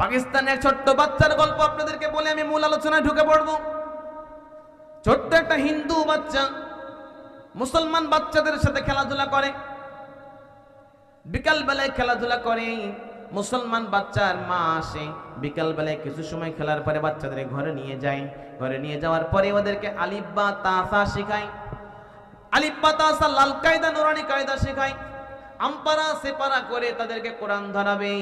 পাকিস্তানে এক ছোট্ট বাচ্চার গল্প আপনাদেরকে বলে আমি মূল আলোচনায় ঢুকে পড়ব। ছোট্ট একটা হিন্দু বাচ্চা মুসলমান বাচ্চাদের সাথে খেলাধুলা করে। বিকাল বেলায় খেলাধুলা করে, মুসলমান বাচ্চার মা আসে বিকাল বেলায় কিছু সময় খেলার পরে বাচ্চাদের ঘরে নিয়ে যায়। ঘরে নিয়ে যাওয়ার পরে ওদেরকে আলিব্বা তাসা শেখায়। আলিব্বা তাসা লাল কায়দা, নুরানি কায়দা শেখায়। আমপারা, সেপারা করে তাদেরকে কোরআন ধরাবে।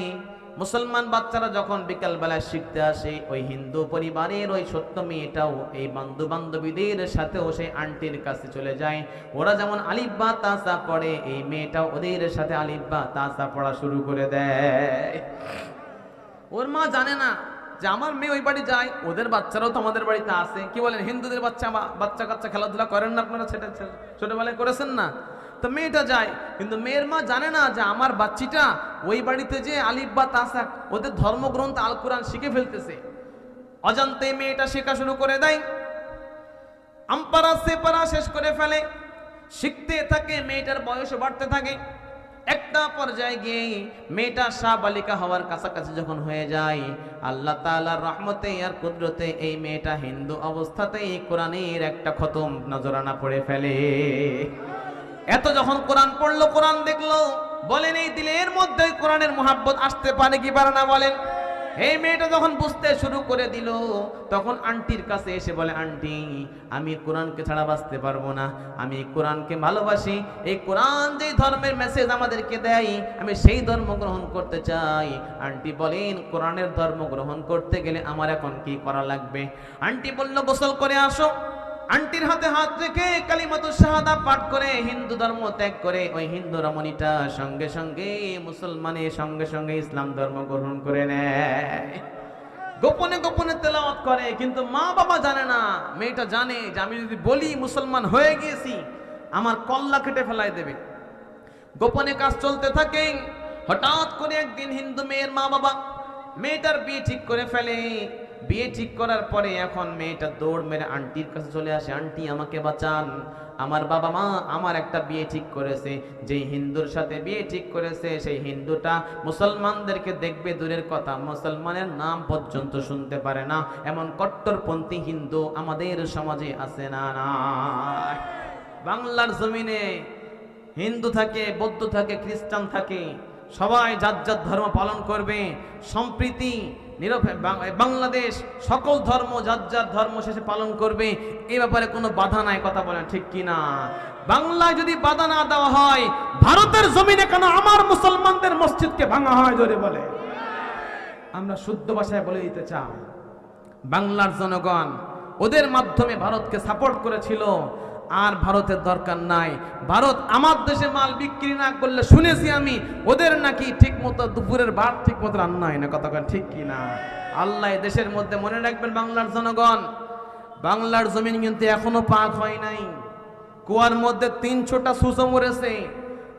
মুসলমান বাচ্চারা যখন বিকাল বেলায় শিখতে আসে, ওই হিন্দু পরিবারের ওই সত্য মেয়েটাও, এই বন্ধু বান্ধবীদের সাথেও সেই আন্টির কাছে চলে যায়। ওরা যেমন আলিব্বা তাসা পড়ে, এই মেয়েটাও ওদের সাথে আলিব্বা তাসা পড়া শুরু করে দেয়। ওর মা জানে না যে আমার মেয়ে ওই বাড়ি যায়, ওদের বাচ্চারাও তো আমাদের বাড়িতে আসে। কি বলেন, হিন্দুদের বাচ্চা বাচ্চা কাচ্চা খেলাধুলা করেন না আপনারা? সেটা ছোটবেলায় করেছেন না? তো মেয়েটা যায়, কিন্তু মেয়ের মা জানে না যে আমার বাচ্চিটা ওই বাড়িতে যে আলিফ বা তাসাক, ওদের ধর্মগ্রন্থ আল কোরআন শিখে ফেলতেছে। অজান্তে মেয়েটা শেখা শুরু করে দেয়। আমপারা সেপারা শেষ করে ফেলে। শিখতে থাকে, মেয়েটার বয়স বাড়তে থাকে। একটা পর্যায়ে গিয়ে মেয়েটা সা বালিকা হওয়ার কাছাকাছি যখন হয়ে যায়, আল্লাহ তাআলার রহমতে আর কুদরতে এই মেয়েটা হিন্দু অবস্থাতেই কোরআনের একটা খতম নজরানা পড়ে ফেলে। এত যখন কোরআন পড়ল, কোরআন দেখল, বলেন এই দিলের মধ্যে কোরআনের মোহাব্বত আসতে পারে কি পারে না বলেন। এই মেয়েটা যখন বুঝতে শুরু করে দিল, তখন আন্টির কাছে এসে বলে, আন্টি, আমি কোরআনকে ছাড়া বাঁচতে পারব না। আমি কোরআনকে ভালোবাসি। এই কোরআন যে ধর্মের মেসেজ আমাদেরকে দেয়, আমি সেই ধর্ম গ্রহণ করতে চাই। আন্টি বলেন, কোরআনের ধর্ম গ্রহণ করতে গেলে আমার এখন কি করা লাগবে? আন্টি বলল, গোসল করে আসো। আন্টির হাতে হাত রেখে কালিমাতু শাহাদা পাঠ করে হিন্দু ধর্ম ত্যাগ করে ওই হিন্দু রমণীটা সঙ্গে সঙ্গে মুসলমানের সঙ্গে সঙ্গে ইসলাম ধর্ম গ্রহণ করে নেয়। গোপনে গোপনে তেলাওয়াত করে, কিন্তু মা বাবা জানে না, মেয়েটা জানে যে আমি যদি বলি মুসলমান হয়ে গিয়েছি, আমার কল্লা কেটে ফেলাই দেবে। গোপনে কাজ চলতে থাকে, হঠাৎ করে একদিন হিন্দু মেয়ের মা বাবা, মেয়েটার বিয়ে ঠিক করে ফেলে। বিয়ে ঠিক করার পরে এখন মেয়েটা দৌড় মেরে আন্টির কাছে চলে আসে, আন্টি, আমাকে বাঁচান। আমার বাবা মা আমার একটা বিয়ে ঠিক করেছে। যেই হিন্দুর সাথে বিয়ে ঠিক করেছে, সেই হিন্দুটা মুসলমানদেরকে দেখবে দূরের কথা। মুসলমানের নাম পর্যন্ত শুনতে পারে না। এমন কট্টরপন্থী হিন্দু আমাদের সমাজে আছে না না। বাংলার জমিনে হিন্দু থাকে, বৌদ্ধ থাকে, খ্রিস্টান থাকে, সবাই যার যার ধর্ম পালন করবে। সম্প্রীতি বাংলাদেশ সকল ধর্ম, যার যার ধর্ম শেষে পালন করবে, এ ব্যাপারে কোনো বাধা নাই, কথা বলেন, ঠিক কি না? বাংলায় যদি বাধা না দেওয়া হয়, ভারতের জমিনে কেন আমার মুসলমানদের মসজিদকে ভাঙা হয়, জোরে বলে? আমরা শুদ্ধ ভাষায় বলে দিতে চাই। বাংলার জনগণ ওদের মাধ্যমে ভারতকে সাপোর্ট করেছিল। আর ভারতের দরকার নাই। ভারত আমার দেশে মাল বিক্রি না করলে শুনেছি আমি, ওদের নাকি ঠিক মতো দুপুরের ভাত ঠিক মতো রান্না হয় না। কতক্ষণ ঠিক কি না? আল্লাহ দেশের মধ্যে মনে রাখবেন বাংলার জনগণ। বাংলার জমিন কিন্তু এখনও পাক হয় নাই। কুয়ার মধ্যে তিনশোটা সুসো মরেছে।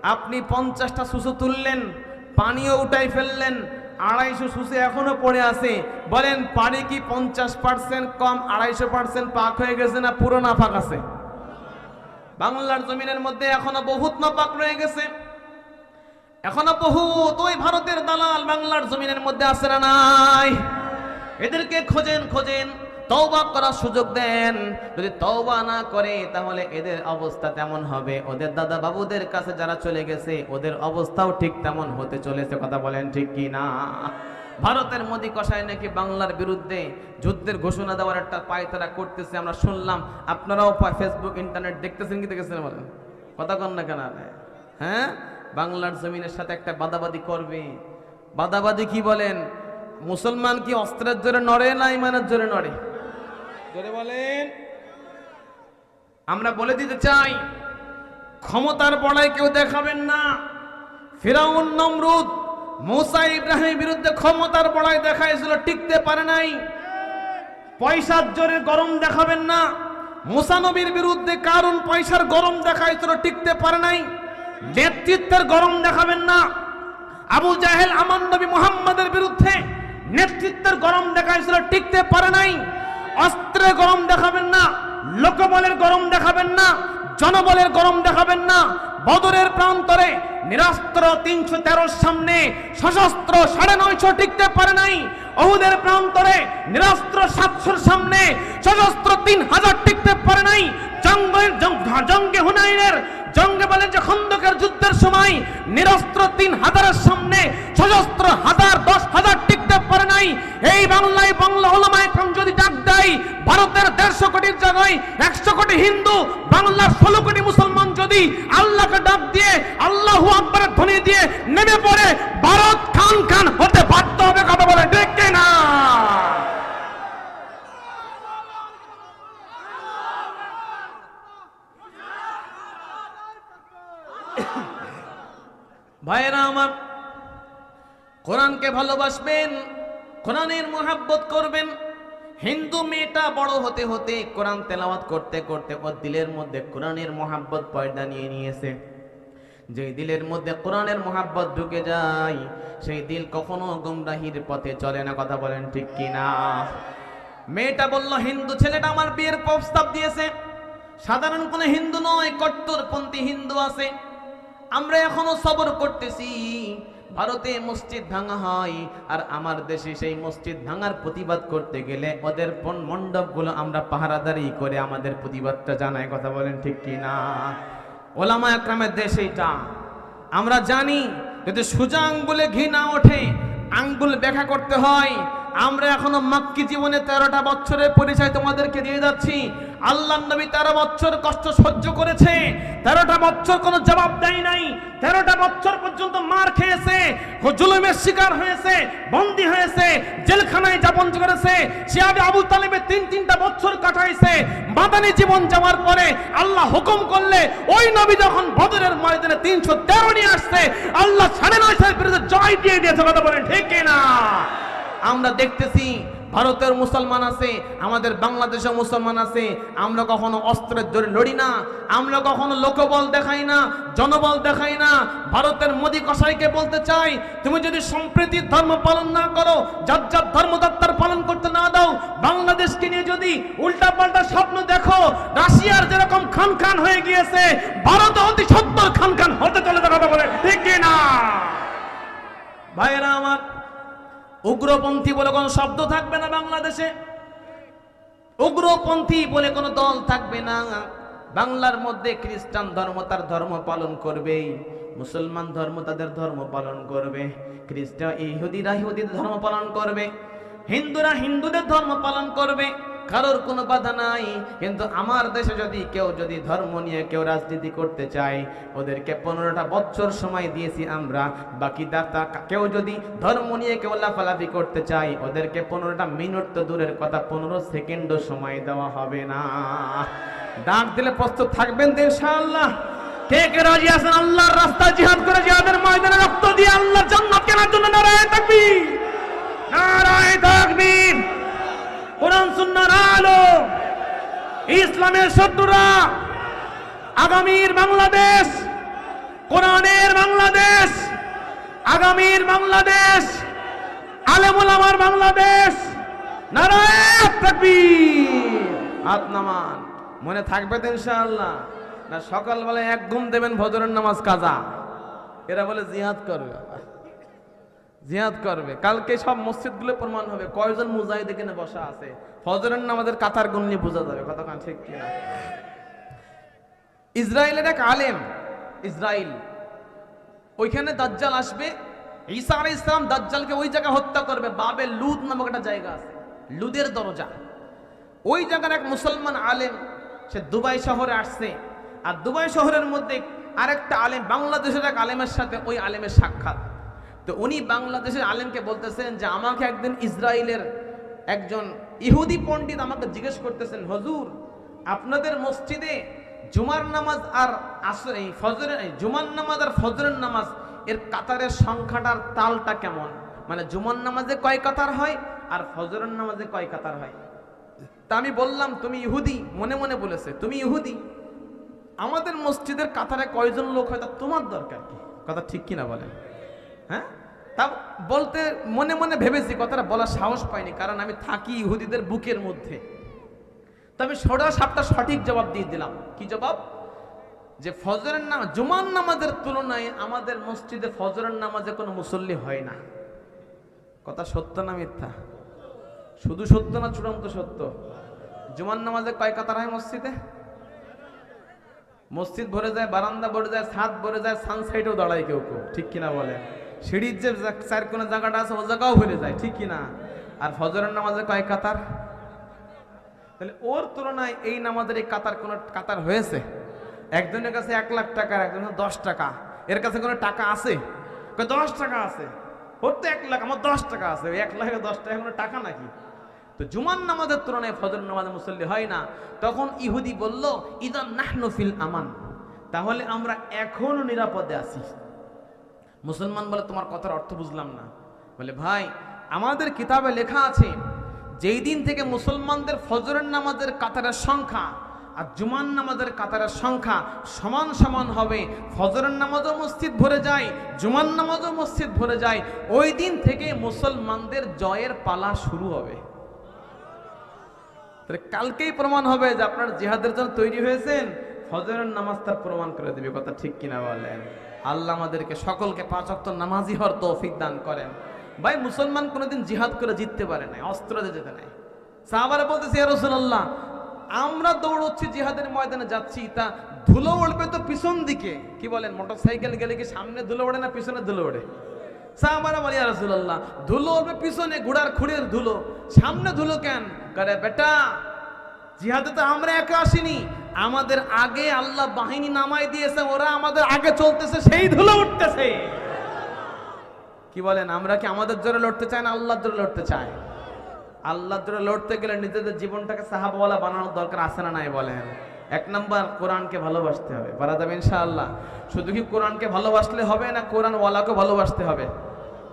আপনি পঞ্চাশটা সুসো তুললেন, পানিও উঠাই ফেললেন, আড়াইশো সুসে এখনও পড়ে আছে। বলেন, পানি কি পঞ্চাশ পার্সেন্ট কম, আড়াইশো পার্সেন্ট পাক হয়ে গেছে না পুরো নাফাক আছে? বাংলার জমিনের মধ্যে এখনও বহুত নাপাক রয়ে গেছে। এখনও বহুত ওই ভারতের দালাল বাংলার জমিনের মধ্যে আছে না নাই? এদেরকে খোঁজেন খোঁজেন, তওবা করার সুযোগ দেন। যদি তওবা না করে, তাহলে এদের অবস্থা তেমন হবে। ওদের দাদা বাবুদের কাছে যারা চলে গেছে, ওদের অবস্থাও ঠিক তেমন হতে চলেছে, কথা বলেন ঠিক কি না ভারতের মোদি কষায় নাকি বাংলার বিরুদ্ধে যুদ্ধের ঘোষণা দেওয়ার একটা পায়তারা করতেছে, আমরা শুনলাম। আপনারাও ফেসবুক ইন্টারনেট দেখতেছেন কি দেখেছেন বলেন? কথা কন না কেন? হ্যাঁ? বাংলার জমিনের সাথে একটা বাদাবাদি করবে। বাদাবাদি কি বলেন? মুসলমান কি অস্ত্রের জোরে নড়ে না ইমানের জোরে নড়ে? জোরে বলেন। আমরা বলে দিতে চাই, ক্ষমতার বড়াই কেউ দেখাবেন না। ফিরাউন, নমরুদ মুসা ইব্রাহিমের বিরুদ্ধে ক্ষমতার বড়াই দেখাইছিল, টিকতে পারে নাই। পয়সার জোরে গরম দেখাবেন না। মুসা নবীর বিরুদ্ধে কারণ পয়সার গরম দেখাইছিল, টিকতে পারে নাই। নেতৃত্বের গরম দেখাবেন না। আবু জাহেল, আমান নবী মুহাম্মাদের বিরুদ্ধে নেতৃত্বের গরম দেখাইছিল, টিকতে পারে নাই। অস্ত্রের গরম দেখাবেন না, লোকবলের গরম দেখাবেন না জনবলের গরম দেখাবেন না। বদরের প্রান্তরে নিরাস্ত্র তিনশো তেরোর সামনে সশস্ত্র সাড়ে নয়শো টিকতে পারে নাই। অহুদের প্রান্তরে নিরস্ত্র সাতশোর সামনে সশস্ত্র তিন হাজার টিকতে পারে নাই। জঙ্গের জং- জঙ্গে হুনাইনের, জঙ্গে বলে যে খন্দকের যুদ্ধের সময় নিরস্ত্র তিন হাজারের সামনে সশস্ত্র হাজার, দশ হাজার টিকতে পারে নাই। এই বাংলায় বাংলা ওলামায় কাম যদি ডাক দেয়, ভারতের দেড়শো কোটির জায়গায় একশো কোটি হিন্দু, বাংলার ষোলো কোটি মুসলমান যদি আল্লাহকে ডাক দিয়ে, আল্লাহু আকবরের ধ্বনি দিয়ে নেমে পড়ে, ভারত খান খান হতে বাধ্য হবে কথা বলে ডেকে না ভাইয়েরা আমার, কোরআনকে ভালোবাসবেন, কোরআনের মোহাব্বত করবেন। হিন্দু মেয়েটা বড় হতে হতে কোরআন তেলাওয়াত করতে করতে ওর দিলের মধ্যে কোরআনের মোহাব্বত পয়দা নিয়ে নিয়েছে। যেই দিলের মধ্যে কোরআনের মোহাব্বত ঢুকে যায়, সেই দিল কখনো গুমরাহির পথে চলে না, কথা বলেন ঠিক কিনা? মেয়েটা বলল, হিন্দু ছেলেটা আমার বিয়ের প্রস্তাব দিয়েছে। সাধারণ কোনো হিন্দু নয়, কট্টরপন্থী হিন্দু আছে। আমরা এখনও সবর করতেছি। ভারতে মসজিদ ভাঙা হয়, আর আমার দেশে সেই মসজিদ ভাঙার প্রতিবাদ করতে গেলে ওদের মণ্ডপগুলো আমরা পাহারাদারি করে আমাদের প্রতিবাদটা জানাই কথা বলেন ঠিক কি না? ওলামা একরামের দেশ এইটা। আমরা জানি, যদি সোজা আঙ্গুলে ঘি না ওঠে, আঙ্গুল ব্যাখ্যা করতে হয়। আমরা এখনও মাক্কি জীবনে তেরোটা বছরের পরিচয় তোমাদেরকে দিয়ে যাচ্ছি। আল্লাহ নবী তেরো বছর কষ্ট সহ্য করেছে, তেরোটা বছর কোনো জবাব দেয় নাই, তেরোটা বছর পর্যন্ত মার খেয়েছে জুলুমের শিকার হয়েছে, বন্দী হয়েছে, জেলখানায় যাপন করেছে, শিয়াবে আবু তালেবে তিন তিনটা বছর কাটাইছে মাদানী জীবন যাওয়ার পরে আল্লাহ হুকুম করলে ওই নবী যখন বদরের ময়দানে তিনশো তেরো নিয়ে আসছে, আল্লাহ সাড়ে নয় নয়শোর বিরুদ্ধে জয় দিয়ে দিয়েছে, কথা বলেন ঠিক না আমরা দেখতেছি ভারতের মুসলমান আছে, আমাদের বাংলাদেশের মুসলমান আছে, আমরা কখনো অস্ত্রের জোরে লড়ি না, আমরা কখনো লোকবল দেখাই না, জনবল দেখাই না। ভারতের মোদি কসাইকে বলতে চাই, তুমি যদি সম্প্রীতির ধর্ম পালন না করো, যার যার ধর্মদত্তার পালন করতে না দাও, বাংলাদেশকে নিয়ে যদি উল্টা পাল্টা স্বপ্ন দেখো, রাশিয়ার যেরকম খান খান হয়ে গিয়েছে, ভারত অতি সত্তর খান খান হতে চলে কথা বলে, ঠিক না ভাইয়েরা আমার উগ্রপন্থী বলে কোনো শব্দ থাকবে না বাংলাদেশে। উগ্রপন্থী বলে কোনো দল থাকবে না। বাংলার মধ্যে খ্রিস্টান ধর্ম তার ধর্ম পালন করবে। মুসলমান ধর্ম তাদের ধর্ম পালন করবে। খ্রিস্টান ইহুদিরা ইহুদিদের ধর্ম পালন করবে। হিন্দুরা হিন্দুদের ধর্ম পালন করবে। কারোর কোনো বাধা নাই। কিন্তু আমার দেশে যদি কেউ যদি ধর্ম নিয়ে কেউ রাজনীতি করতে চায়, ওদেরকে পনেরোটা বছর সময় দিয়েছি আমরা। বাকি দাতা কেউ যদি ধর্ম নিয়ে কেউ লাফালাফি করতে চায়, ওদেরকে পনেরোটা মিনিট তো দূরের কথা, পনেরো সেকেন্ডও সময় দেওয়া হবে না। ডাক দিলে প্রস্তুত থাকবেন তো ইনশাআল্লাহ। কে রাজি আছেন? আল্লাহর রাস্তা জিহাদ করে জিহাদের ময়দানে রক্ত দিয়ে আল্লাহর জান্নাত কেনার জন্য নারায় তাকবীর। নারায় তাকবীর। কোরআন, সুন্নাহর আলো ইসলামের শত্রুরা, আগামীর বাংলাদেশ, কোরআনের বাংলাদেশ, আগামীর বাংলাদেশ, আলেমুল আমার বাংলাদেশ হাত মনে থাকবে তো ইনশাআল্লাহ? না, সকালবেলায় এক ঘুম দেবেন ভজরের নামাজ কাজা। এরা বলে জিহাদ করবে। জিহাদ করবে। কালকে সব মসজিদগুলো প্রমাণ হবে। কয়জন মুজাহিদ এখানে বসা আছে? ফজরের নামাজের কাতার গুণ নিয়ে বোঝা যাবে। কান ঠিক কিনা? ইসরায়েলের এক আলেম, ইসরায়েল, ওইখানে দাজ্জাল আসবে। ঈসা আলাইহিস ইসলাম দাজ্জালকে ওই জায়গায় হত্যা করবে। বাবে লুদ নামক একটা জায়গা আছে। লুদের দরজা। ওই জায়গার এক মুসলমান আলেম, সে দুবাই শহরে আসছে। আর দুবাই শহরের মধ্যে আরেকটা আলেম, বাংলাদেশের এক আলেমের সাথে ওই আলেমের সাক্ষাৎ। তো উনি বাংলাদেশের আলেমকে বলতেছেন যে, আমাকে একদিন ইসরায়েলের একজন ইহুদি পণ্ডিত আমাকে জিজ্ঞেস করতেছেন, হজুর, আপনাদের মসজিদে জুমার নামাজ আর এই ফজরের জুমার নামাজ আর ফজরের নামাজ, এর কাতারের সংখ্যাটার তালটা কেমন? মানে জুমার নামাজে কয় কাতার হয় আর ফজরের নামাজে কয় কাতার হয়? তা আমি বললাম, তুমি ইহুদি? মনে মনে বলেছে, তুমি ইহুদি? আমাদের মসজিদের কাতারে কয়জন লোক হয়, তা তোমার দরকার কি? কথা ঠিক কিনা বলেন। হ্যাঁ? তা বলতে মনে মনে ভেবেছি, কথাটা বলার সাহস পাইনি, কারণ আমি থাকি ইহুদিদের বুকের মধ্যে। তো আমি সোজা সাপটা সঠিক জবাব দিয়ে দিলাম। কি জবাব? যে ফজরের নাম জুমান নামাজের তুলনায় আমাদের মসজিদে ফজরের নামাজে কোনো মুসল্লি হয় না। কথা সত্য না মিথ্যা? শুধু সত্য না চূড়ান্ত সত্য? জুমান নামাজে কয় কাতার হয় মসজিদে? মসজিদ ভরে যায়, বারান্দা ভরে যায়, ছাদ ভরে যায় সানসাইডেও দাঁড়ায় কেউ কেউ, ঠিক কিনা বলে সিঁড়ির যে চার কোনা জায়গাটা আছে ও জায়গাও ভরে যায়, ঠিক কিনা? আর ফজরের নামাজে কয় কাতার? তাহলে ওর তুলনায় এই নামাজের এই কাতার কোনো কাতার হয়েছে? একজনের কাছে এক লাখ টাকা একজনের দশ টাকা। এর কাছে কোনো টাকা আছে? দশ টাকা আছে। ওর তো এক লাখ, আমার দশ টাকা আছে। এক লাখে দশ টাকা কোনো টাকা নাকি? তো জুমার নামাজের তুলনায় ফজর নামাজে মুসল্লি হয় না। তখন ইহুদি বলল, ইদান নাহনু ফিল আমান। তাহলে আমরা এখনও নিরাপদে আছি। মুসলমান বলে তোমার কথার অর্থ বুঝলাম না। বলে, ভাই, আমাদের কিতাবে লেখা আছে, যেই দিন থেকে মুসলমানদের ফজরের নামাজের কাতারের সংখ্যা আর জুমান নামাজের কাতারের সংখ্যা সমান সমান হবে, ফজরের নামাজও মসজিদ ভরে যায় জুমান নামাজও মসজিদ ভরে যায়, ওই দিন থেকে মুসলমানদের জয়ের পালা শুরু হবে। কালকেই প্রমাণ হবে যে আপনার জিহাদের জন্য তৈরি হয়েছেন, ফজরের নামাজ তার প্রমাণ করে দেবে, কথা ঠিক কিনা বলেন। আল্লাহ আমাদেরকে সকলকে পাঁচ অক্ত নামাজি হওয়ার তৌফিক দান করেন। ভাই, মুসলমান কোনোদিন জিহাদ করে জিততে পারে নাই, অস্ত্র যেতে নাই। সাহাবারা বলতেছে রাসূলুল্লাহ, আমরা দৌড়চ্ছি জিহাদের ময়দানে, যাচ্ছি তা ধুলো উড়বে তো পিছন দিকে। কি বলেন, মোটরসাইকেল গেলে কি সামনে ধুলো ওড়ে না পিছনে ধুলো ওড়ে? সাহাবারা বলি রাসূলুল্লাহ, ধুলো উড়বে পিছনে ঘোড়ার খুঁড়ের ধুলো। সামনে ধুলো কেন? করে বেটা, জিহাদে তো আমরা একা আসিনি আমাদের আগে আল্লাহ বাহিনী নামাই দিয়েছে, ওরা আমাদের আগে চলতেছে, সেই ধুলো উঠতেছে। কি বলেন, আমরা কি আমাদের জোরে লড়তে চাই না আল্লাহর জোরে লড়তে চাই? আল্লাহর জোরে লড়তে গেলে নিজেদের জীবনটাকে সাহাবওয়ালা বানানোর দরকার আছে না নাই বলেন? এক নম্বর, কোরআনকে ভালোবাসতে হবে। পারা যাবে ইনশাআল্লাহ। শুধু কি কোরআনকে ভালোবাসলে হবে না কোরআন ওয়ালাকে ভালোবাসতে হবে?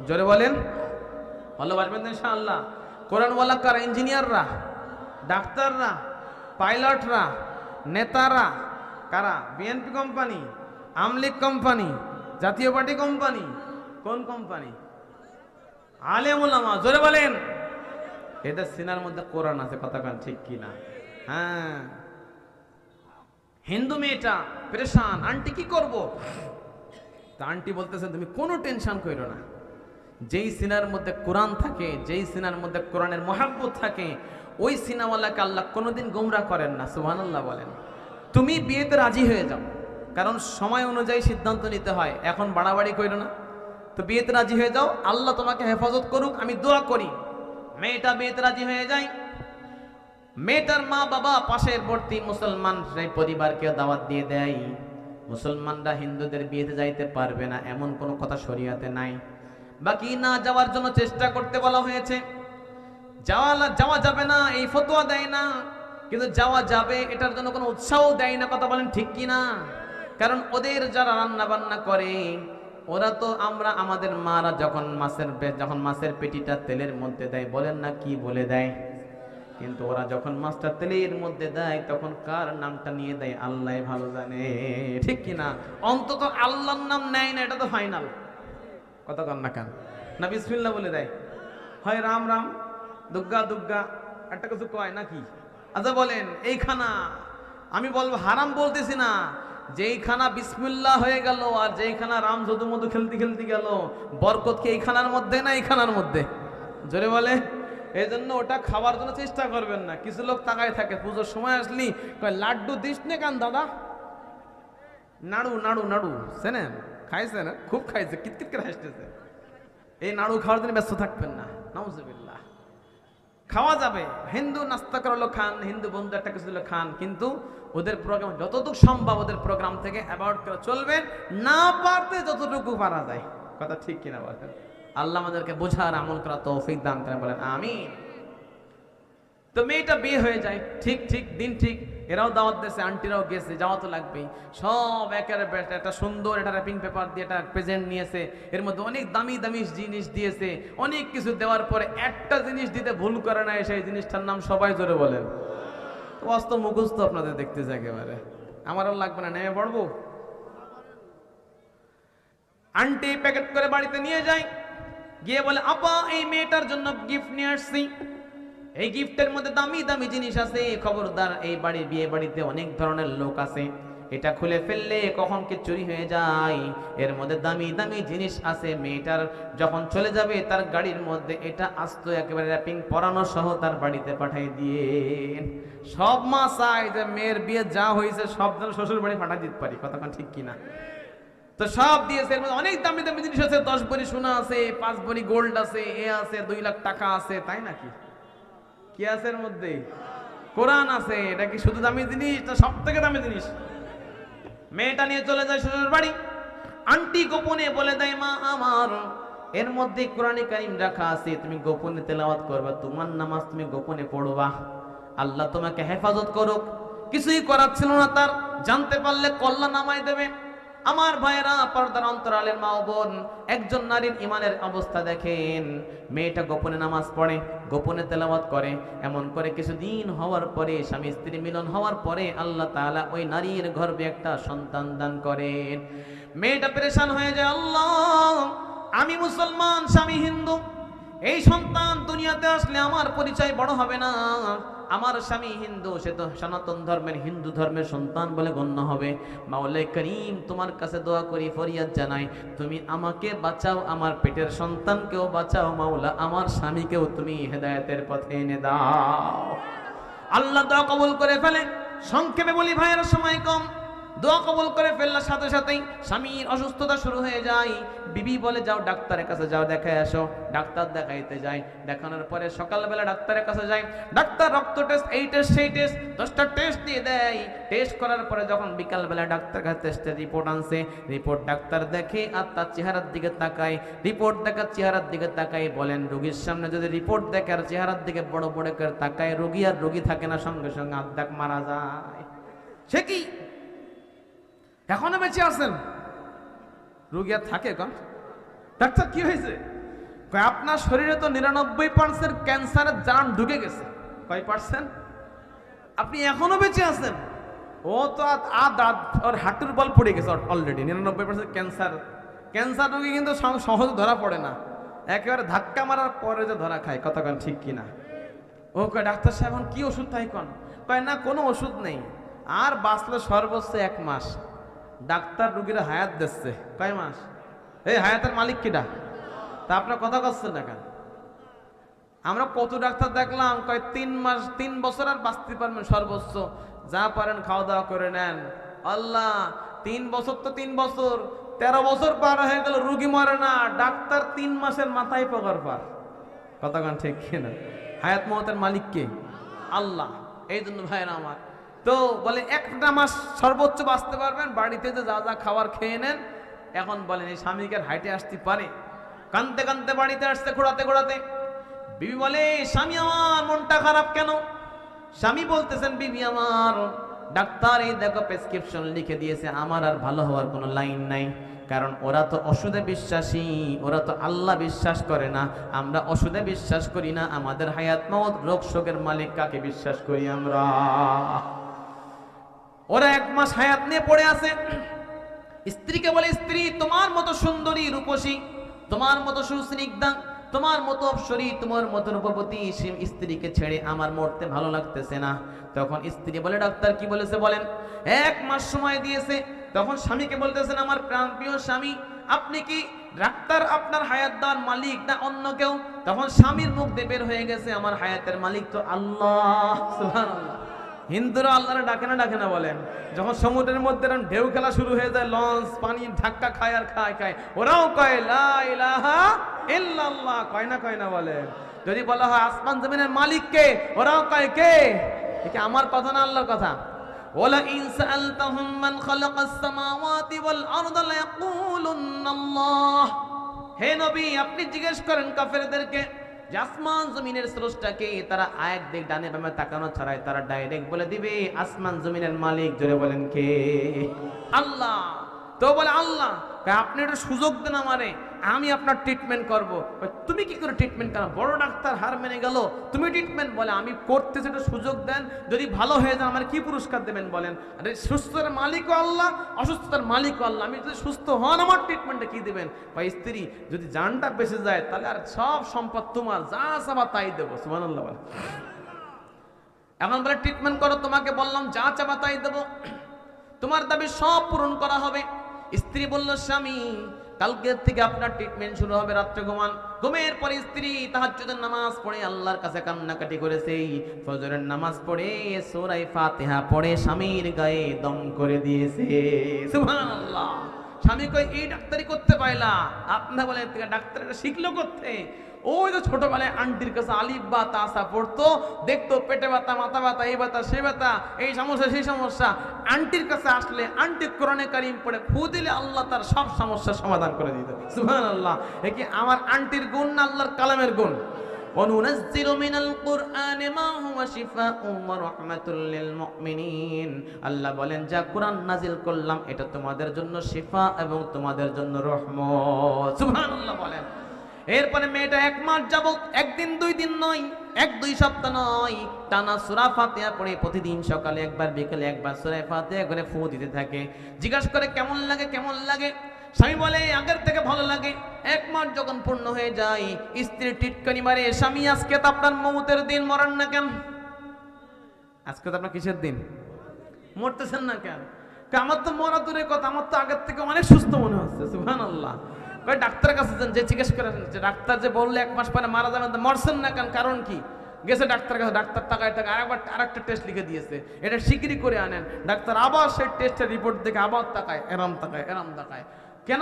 জোরে বলেন। ভালোবাসবেন ইনশাআল্লাহ। কোরআনওয়ালা কারা? ইঞ্জিনিয়াররা, ডাক্তাররা, পাইলটরা নেতারা কারা? বিএনপি কোম্পানি আমলিক কোম্পানি জাতীয় পার্টি কোম্পানি কোন কোম্পানি আলেমুলামা জোরে বলেন। এদের সিনার মধ্যে কোরআন আছে, কথা কান ঠিক কিনা হ্যাঁ। হিন্দু মেয়েটা পরেশান আন্টি কি করব? তা আন্টি বলতেছে, তুমি কোনো টেনশন করো না। যেই সিনার মধ্যে কোরআন থাকে, যেই সিনার মধ্যে কোরআনের মহাব্বত থাকে ওই সিনাওয়ালাকে আল্লাহ কোনোদিন গোমরা করেন না, সুবহানাল্লাহ বলেন। তুমি বিয়েতে রাজি হয়ে যাও, কারণ সময় অনুযায়ী সিদ্ধান্ত নিতে হয়, এখন বাড়াবাড়ি করো না। তো বিয়েতে রাজি হয়ে যাও, আল্লাহ তোমাকে হেফাজত করুক, আমি দোয়া করি, মেয়েটা বিয়েতে রাজি হয়ে যায়। মেয়েটার মা বাবা পাশের বর্তী মুসলমান, সেই পরিবারকে দাওয়াত দিয়ে দেয়। মুসলমানরা হিন্দুদের বিয়েতে যাইতে পারবে না, এমন কোনো কথা শরিয়াতে নাই। বাকি না যাওয়ার জন্য চেষ্টা করতে বলা হয়েছে। যাওয়া যাওয়া যাবে না, এই ফতোয়া দেয় না। কিন্তু যাওয়া যাবে, এটার জন্য কোনো উৎসাহ দেয় না, কথা বলেন ঠিক কি না কারণ ওদের যারা রান্না বান্না করে, ওরা তো আমরা, আমাদের মারা যখন মাছের যখন মাছের পেটিটা তেলের মধ্যে দেয়, বলেন না কি বলে দেয়? কিন্তু ওরা যখন মাছটা তেলের মধ্যে দেয়, তখন কার নামটা নিয়ে দেয়, আল্লাহ ভালো জানে। ঠিক কি না অন্তত আল্লাহর নাম নেয় না, এটা তো ফাইনাল কথা কন না কেন? না বিসমিল্লা বলে দেয়। হয় রাম রাম। দুর্গা দুগ্গা একটা কিছু কয় নাকি? আচ্ছা বলেন, এই খানা, আমি বলব হারাম বলতেছি না। যেই খানা বিসমিল্লাহ হয়ে গেল আর যেই খানা রাম যদু মধু খেলতে খেলতে গেল, বরকত কি এই খানার মধ্যে না এইখানার মধ্যে? জোরে বলে এই জন্য ওটা খাওয়ার জন্য চেষ্টা করবেন না। কিছু লোক তাকায় থাকে, পুজোর সময় আসলি লাড্ডু দিস নে কান দাদা? নাড়ু নাড়ু নাড়ু, সেনেন, খাইছে না? খুব খাইছে, কিতকিত করে হাসতেছে। এই নাড়ু খাওয়ার জন্য ব্যস্ত থাকবেন না, নাউজুবিল্লাহ। খাওয়া যাবে। হিন্দু নাস্তা করালো খান, হিন্দু বন্ধু একটা কিছু দিল খান, কিন্তু ওদের প্রোগ্রাম যতটুকু সম্ভব ওদের প্রোগ্রাম থেকে অ্যাভয়েড করে চলবে, না পারতে যতটুকু পারা যায়। কথা ঠিক কিনা বলেন? আল্লাহ আমাদেরকে বোঝার আমল করা তৌফিক দান করেন, বলেন, আমিন। তো মেয়েটা বিয়ে হয়ে যায়। ঠিক ঠিক, দিন ঠিক। এরাও দাওয়াত দিয়েছে, আন্টিরাও গেছে, যাওয়া তো লাগবেই। সব একের একটা সুন্দর, একটা র্যাপিং পেপার দিয়ে একটা প্রেজেন্ট নিয়েছে। এর মধ্যে অনেক দামি দামি জিনিস দিয়েছে। অনেক কিছু দেওয়ার পরে একটা জিনিস দিতে ভুল করে না সেই জিনিসটার নাম সবাই জোরে বলেন। অস্ত মুখস্থ আপনাদের দেখতে দেখতেছে একেবারে। আমারও লাগবে না, নেমে পড়ব। আন্টি প্যাকেট করে বাড়িতে নিয়ে যায় গিয়ে বলে, আপা, এই মেয়েটার জন্য গিফট নিয়ে আসছি। এই গিফটের মধ্যে দামি দামি জিনিস আছে। খবরদার, এই বাড়ির বিয়ে বাড়িতে অনেক ধরনের লোক আছে। এটা খুলে ফেললে কখন কি চুরি হয়ে যায়। এর মধ্যে দামি দামি জিনিস আছে। মেয়েটার যখন চলে যাবে, তার গাড়ির মধ্যে এটা আস্ত একেবারে র্যাপিং পরানো সহ তার বাড়িতে পাঠিয়ে দিয়ে সব মা চায় যে মেয়ের বিয়ে যা হয়েছে, সব যেন শ্বশুর বাড়ি পাঠিয়ে দিতে পারি। কতক্ষণ ঠিক কিনা? তো সব দিয়েছে। এর মধ্যে অনেক দামি দামি জিনিস আছে। দশ ভরি সোনা আছে, পাঁচ ভরি গোল্ড আছে, এ আছে, দুই লাখ টাকা আছে। তাই নাকি? কি আছে এর মধ্যে কোরআন আছে, এটা কি শুধু দামি জিনিস না সব থেকে দামি জিনিস? মেয়েটা নিয়ে চলে যায় শ্বশুর বাড়ি। আন্টি গোপনে বলে দেয়, মা, আমার, এর মধ্যে কোরআনে কারিম রাখা আছে, তুমি গোপনে তেলাওয়াত করবা, তোমার নামাজ তুমি গোপনে পড়বা। আল্লাহ তোমাকে হেফাজত করুক। কিছুই করার ছিল না তার, জানতে পারলে কল্লা নামায় দেবে। আমার ভাইয়েরা পর্দার অন্তরালের মা বোন, একজন নারীর ইমানের অবস্থা দেখেন। মেয়েটা গোপনে নামাজ পড়ে, গোপনে তেলাওয়াত করে। এমন করে কিছুদিন হওয়ার পরে, স্বামী স্ত্রী মিলন হওয়ার পরে আল্লাহ তাআলা ওই নারীর গর্ভে একটা সন্তান দান করেন। মেয়েটা পরেশান হয়ে যায়, আল্লাহ, আমি মুসলমান, স্বামী হিন্দু। এই সন্তান দুনিয়াতে আসলে আমার পরিচয় বড় হবে না। আমার স্বামী হিন্দু, সে তো সনাতন ধর্মের, হিন্দু ধর্মের সন্তান বলে গণ্য হবে। মাওলাই করিম, তোমার কাছে দোয়া করি, ফরিয়াদ জানাই, তুমি আমাকে বাঁচাও, আমার পেটের সন্তানকেও বাঁচাও, মাওলা, আমার স্বামীকেও তুমি হেদায়েতের পথে এনে দাও। আল্লাহ দোয়া কবুল করে ফেলে। সংক্ষেপে বলি, ভাইয়ের, সময় কম। দোয়া কবুল করে ফেললার সাথে সাথেই স্বামীর অসুস্থতা শুরু হয়ে যায়। বিবি বলে, যাও ডাক্তারের কাছে, যাও দেখায় আসো। ডাক্তার দেখাইতে যায়। দেখানোর পরে সকালবেলা ডাক্তারের কাছে যায়। ডাক্তার রক্ত টেস্ট এই টেস্ট সেই টেস্ট দশটা টেস্ট দিয়ে দেয়। টেস্ট করার পরে যখন বিকালবেলা ডাক্তার কাছে টেস্টের রিপোর্ট আনছে রিপোর্ট ডাক্তার দেখে আর তার চেহারার দিকে তাকায়। রিপোর্ট দেখার চেহারার দিকে তাকায়। বলেন, রোগীর সামনে যদি রিপোর্ট দেখে আর চেহারার দিকে বড় বড় করে তাকায়, রোগী আর রোগী থাকে না, সঙ্গে সঙ্গে আর্ধাক মারা যায়। সে কি? এখনও বেঁচে আছেন? রোগী আর থাকে কন? ডাক্তার, কি হয়েছে? আপনার শরীরে তো নিরানব্বই পার্সেন্ট ক্যান্সারের জান ঢুকে গেছে। কয় পার্সেন্ট? আপনি এখনও বেঁচে আছেন? ও তো আর দাঁত ওর হাঁটুর বল পড়ে গেছে অলরেডি নিরানব্বই পার্সেন্ট ক্যান্সার। ক্যান্সার রোগী কিন্তু সহ- সহজে ধরা পড়ে না। একেবারে ধাক্কা মারার পরে যে ধরা খায় কতক্ষণ ঠিক কিনা? ও কয়, ডাক্তার সাহেব, এখন কি ওষুধ তাই কন? কয়, না, কোনো ওষুধ নেই। আর বাঁচলে সর্বোচ্চ এক মাস। ডাক্তার রুগীরা হায়াত দিচ্ছে। কয় মাস? এই হায়াতের মালিক কিটা তা আপনার কথা করছেন না কেন? আমরা কত ডাক্তার দেখলাম, কয় তিন মাস, তিন বছর আর বাঁচতে পারবেন সর্বোচ্চ। যা পারেন খাওয়া দাওয়া করে নেন। আল্লাহ, তিন বছর তো তিন বছর, তেরো বছর পার হয়ে গেল, রুগী মরে না, ডাক্তার তিন মাসের মাথায় পকার পার। কতক্ষণ ঠিক কিনা? হায়াত মহতের মালিক কে? আল্লাহ। এই জন্য ভাইয়েরা আমার তো বলে, একটা মাস সর্বোচ্চ বাঁচতে পারবেন, বাড়িতে যে যা যা খাবার খেয়ে নেন। এখন বলেন এই স্বামীকে হাইটে আসতে পারে। কানতে কানতে বাড়িতে আসতে ঘোরাতে ঘোরাতে। বিবি বলে স্বামী আমার মনটা খারাপ কেন? স্বামী বলতেছেন, বিবি আমার ডাক্তার এই দেখো প্রেসক্রিপশন লিখে দিয়েছে, আমার আর ভালো হওয়ার কোনো লাইন নাই। কারণ ওরা তো ওষুধে বিশ্বাসী, ওরা তো আল্লাহ বিশ্বাস করে না। আমরা ওষুধে বিশ্বাস করি না, আমাদের হায়াত মত রোগ শোকের মালিক কাকে বিশ্বাস করি আমরা? ওরা এক মাস হায়াত নিয়ে পড়ে আছে। স্ত্রীকে বলে, স্ত্রী, তোমার মতো সুন্দরী রূপসী, তোমার মতো সুস্নিগ্ধা, তোমার মতো অপসরী, তোমার মতো রূপবতী স্ত্রীকে ছেড়ে আমার মরতে ভালো লাগতেছে না। তখন স্ত্রী বলে, ডাক্তার কি বলেছে বলেন? এক মাস সময় দিয়েছে। তখন স্বামীকে বলতেছেন, আমার প্রাণপ্রিয় স্বামী, আপনি কি ডাক্তার আপনার হায়াত দেওয়ার মালিক না অন্য কেউ? তখন স্বামীর মুখ দিয়ে বের হয়ে গেছে, আমার হায়াতের মালিক তো আল্লাহ, সুবহানাল্লাহ। হিন্দুরা আল্লাহরে ডাকে না ডাকে না বলেন। যখন সমুদ্রের মধ্যে ঢেউ খেলা শুরু হয়ে যায়, লঞ্চ, পানি, ধাক্কা খায় আর খায় খায়, ওরাও কয়, লা ইলাহা ইল্লাল্লাহ কয় না কয় না বলে যদি বলা হয় আসমান জমিনের মালিক কে, ওরাও কয় কে? এ কি আমার কথা না আল্লাহর কথা? হে নবী, আপনি জিজ্ঞেস করেন কাফেরদেরকে আসমান জমিনের স্রষ্টাকে তারা আয়াত দিক ডানে বামে তাকানো ছাড়াই তারা ডাইরেক্ট বলে দিবে, আসমান জমিনের মালিক জোরে বলেন কে? আল্লাহ। তো বলে আল্লাহ আপনি একটা সুযোগ দেন আমারে। আমি আপনার ট্রিটমেন্ট করব। তুমি কি করে ট্রিটমেন্ট করো বড় ডাক্তার হার মেনে গেল। তুমি ট্রিটমেন্ট বলে, আমি করতে সেটা সুযোগ দেন, যদি ভালো হয়ে যায়, আমার কি পুরস্কার দেবেন? বলেন। আরে, সুস্থতার মালিকও আল্লাহ, অসুস্থতার মালিকও আল্লাহ। আমি যদি সুস্থ হন, আমার ট্রিটমেন্টটা কি দেবেন? বা স্ত্রী, যদি জানটা বেঁচে যায়, তাহলে আর সব সম্পদ তোমার। যা চাবা তাই দেবো। সুবহানাল্লাহ বলে এখন বলে ট্রিটমেন্ট করো, তোমাকে বললাম, যা চাবা তাই দেবো। তোমার দাবি সব পূরণ করা হবে। স্ত্রী বলল, স্বামী কালকে থেকে আপনার ট্রিটমেন্ট শুরু হবে রাত্রে ঘুমান। ঘুমের পরে স্ত্রী তাহাজ্জুদের নামাজ পড়ে আল্লাহর কাছে কান্নাকাটি করেছে ফজরের নামাজ পড়ে সূরা ফাতিহা পড়ে স্বামীর গায়ে দম করে দিয়েছে। সুবহানাল্লাহ। স্বামী কই এই ডাক্তারি করতে পাইলা? আপনি বলে ডাক্তার শিখলো করতে ওই তো ছোটবেলায় আন্টির কাছে আলিফ বা তাসা পড়তো দেখতো পেটে ব্যথা মাথা ব্যথা এই ব্যথা সে ব্যথা এই সমস্যা সেই সমস্যা আন্টির কাছে আসলে আন্টি কোরআনে কারিম পড়ে ফু দিলে আল্লাহ তার সব সমস্যার সমাধান করে দিত সুহান আল্লাহ এ কি আমার আন্টির গুণ না আল্লাহর কালামের গুণ وننزل من القرآن ما هو شفاء ورحمة للمؤمنين আল্লাহ বলেন যা কোরআন নাজিল করলাম এটা তোমাদের জন্য শিফা এবং তোমাদের জন্য রহমত সুবহানাল্লাহ বলেন এরপরে মেয়েটা এক মাস যাবত একদিন, দুই দিন নয়, এক, দুই সপ্তাহ নয়, টানা সুরা ফাতিহা পড়ে প্রতিদিন সকালে একবার, বিকেলে একবার সুরা ফাতিহা করে ফু দিতে থাকে। জিজ্ঞাসা করে, কেমন লাগে কেমন লাগে? স্বামী বলে, আগের থেকে ভালো লাগে। এক মাস যখন পূর্ণ হয়ে যায়, স্ত্রী টিটকানি মারে, স্বামী, আজকে তো আপনার মমতের দিন, মরান না কেন? আজকে তো আপনার কিসের দিন? মরতেছেন না কেন? আমার তো মরা দূরের কথা, আমার তো আগের থেকে অনেক সুস্থ মনে হচ্ছে সুহান আল্লাহ কয় ডাক্তারের কাছে যান, যে জিজ্ঞেস করেন যে ডাক্তার যে বললে এক মাস পরে মারা যাবেন মরছেন না কেন? কারণ কি? গেছে ডাক্তার কাছে, ডাক্তার টাকায় টাকা আরেকবার আরেকটা টেস্ট লিখে দিয়েছে। এটা শিগগিরি করে আনেন। ডাক্তার আবার সেই টেস্টের রিপোর্ট দেখে আবার তাকায়, এরাম তাকায় এরাম তাকায়। কেন?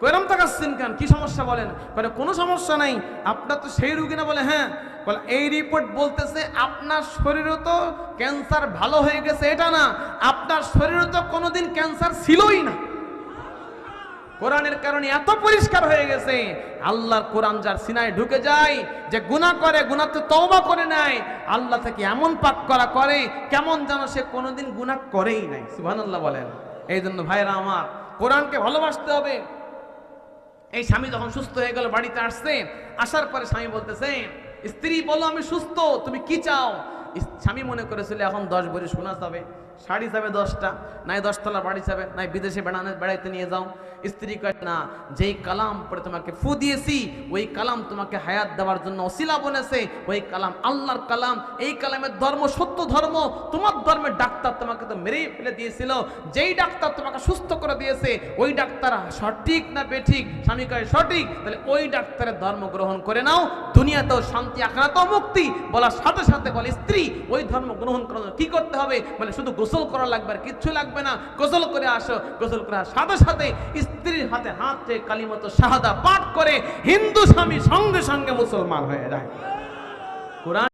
কয়রাম তাকাচ্ছেন কেন? কি সমস্যা বলেন? বলে কোনো সমস্যা নাই। আপনার তো সেই রুগী না বলে হ্যাঁ। বলে এই রিপোর্ট বলতেছে আপনার শরীরও তো ক্যান্সার ভালো হয়ে গেছে, এটা না। আপনার শরীরে তো কোনোদিন ক্যান্সার ছিলই না। কোরআনের কারণে এত পরিষ্কার হয়ে গেছে। আল্লাহর কোরআন যার সিনায় ঢুকে যায়, যে গুনাহ করে গুনাতে তওবা করে নেয়, আল্লাহ থেকে এমন পাক করা করে, কেমন যেন সে কোনোদিন গুনাহ করেই নাই। সুবহানাল্লাহ বলেন। এই জন্য ভাইরা আমার, কোরআনকে ভালোবাসতে হবে। এই স্বামী যখন সুস্থ হয়ে গেল, বাড়িতে আসছে, আসার পরে স্বামী বলতেছে, স্ত্রী, বলো আমি সুস্থ, তুমি কি চাও? স্বামী মনে করেছিল, এখন দশ ভরি সোনা যাবে শাড়ি যাবে দশটা, নাই দশতলা বাড়ি যাবে নাই বিদেশে বেড়ানো বেড়াইতে নিয়ে যাও। স্ত্রী কয়, না, যেই কালাম পরে তোমাকে ফু দিয়েছি, ওই কালাম তোমাকে হায়াত দেওয়ার জন্য অশিলা বলেছে ওই কালাম আল্লাহর কালাম, এই কালামের ধর্ম সত্য ধর্ম। তোমার ধর্মের ডাক্তার তোমাকে তো মেরেই ফেলে দিয়েছিল। যেই ডাক্তার তোমাকে সুস্থ করে দিয়েছে, ওই ডাক্তার সঠিক না বেঠিক? স্বামী কয়, সঠিক। তাহলে ওই ডাক্তারের ধর্ম গ্রহণ করে নাও। দুনিয়াতেও শান্তি আখড়াতেও মুক্তি। বলার সাথে সাথে বলে, স্ত্রী, ওই ধর্ম গ্রহণ করার কি করতে হবে? বলে, শুধু গোসল করা লাগবে আর কিচ্ছু লাগবে না। গোসল করে আসো, গোসল করার সাথে সাথে স্ত্রীর হাতে হাত চেয়ে কালিমতো শাহাদা পাঠ করে হিন্দু স্বামী সঙ্গে সঙ্গে মুসলমান হয়ে যায়। কোরআন